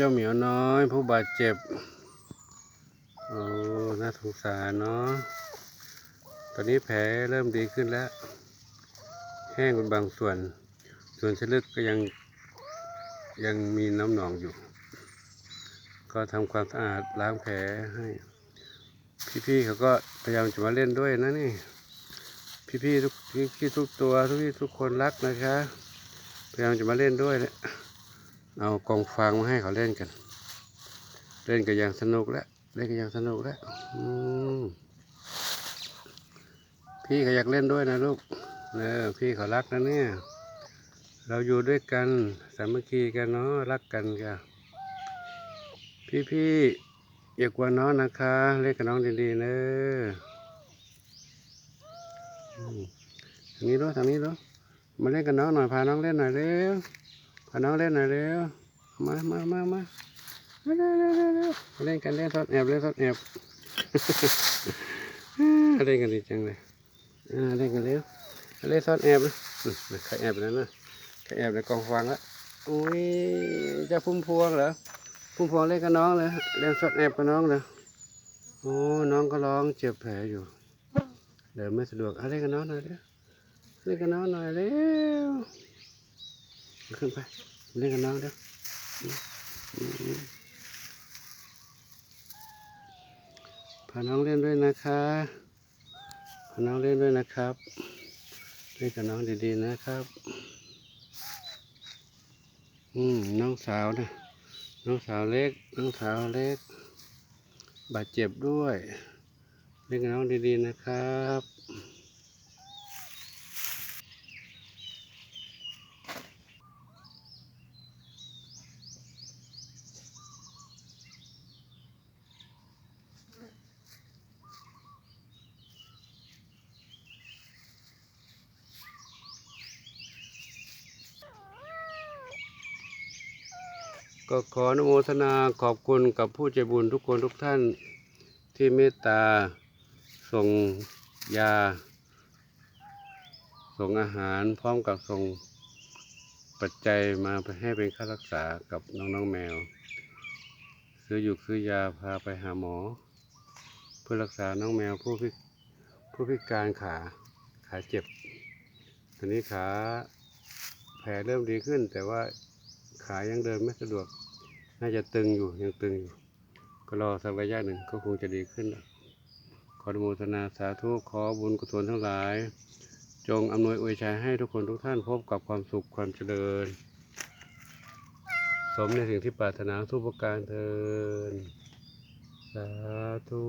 เจ้าเหมียวน้อย ผู้บาดเจ็บ โอ้ น่าสงสารเนาะ ตอนนี้แผลเริ่มดีขึ้นแล้ว แห้งเป็นบางส่วน ส่วนชลึกก็ยังยังมีน้ำหนองอยู่ ก็ทำความสะอาดล้างแผลให้ พี่ๆเขาก็พยายามจะมาเล่นด้วยนะนี่ พี่ๆทุกพี่ทุกตัวทุกพี่ทุกคนรักนะคะ พยายามจะมาเล่นด้วยเนี่ย เอากองฟางมาให้เขาเล่นกัน เล่นกันอย่างสนุกแล้วเล่นกันอย่างสนุกแล้วพี่เขาอยากเล่นด้วยนะลูกเออพี่เขารักนะเนี่ย เราอยู่ด้วยกันสามัคคีกันเนาะรักกันค่ะพี่ๆอย่ากลัวน้องนะคะ เล่นกับน้องดีๆเนอะทางนี้ด้วยทางนี้ด้วยมาเล่นกับน้องหน่อยพาน้องเล่นหน่อยเร็ว พาน้องเล่นหน่อยเร็วมามามามาเร็วเร็วเร็วเร็วมาเล่นกันเล่นทอดแอบเล่นทอดแอบเล่นกันดีจังเลยอ่าเล่นกันเร็วเล่นทอดแอบนะอืมใครแอบไปแล้วนะใครแอบในกองฟางละโอ้ยเจะพุ่มพวงเหรอพุ่มพวงเล่นกับน้องเลยเล่นสดแอบกับน้องเลยโอ้น้องก็ร้องเจ็บแผลอยู่เดินไม่สะดวกเอาเล่นกับน้องหน่อยเร็วเล่นกับน้องหน่อยเร็ว ขึ้นไปเล่นกับน้องเร็วอืมอืมอืมพาน้องเล่นด้วยนะคะพาน้องเล่นด้วยนะครับ เล่นกับน้องดีๆนะครับ อืมน้องสาวนะน้องสาวเล็ก น้องสาวเล็ก บาดเจ็บด้วย เล่นกับน้องดีๆนะครับ ก็ขออนุโมทนาขอบคุณกับผู้ใจบุญทุกคนทุกท่านที่เมตตาส่งยา ส่งอาหารพร้อมกับส่งปัจจัยมาให้เป็นค่ารักษากับน้องๆแมว ซื้ออยู่ซื้อยาพาไปหาหมอ เพื่อรักษาน้องแมวผู้พิผู้พิการขาขาเจ็บตอนนี้ขาแผลเริ่มดีขึ้นแต่ว่า ขายังเดินไม่สะดวก น่าจะตึงอยู่ยังตึงอยู่ ก็รอสักระยะหนึ่งก็คงจะดีขึ้น ขอโมทนาสาธุขอบุญกุศลทั้งหลาย จงอำนวยอวยชัยให้ทุกคนทุกท่านพบกับความสุขความเจริญ สมในสิ่งที่ปรารถนาทุกประการเทินสาธุ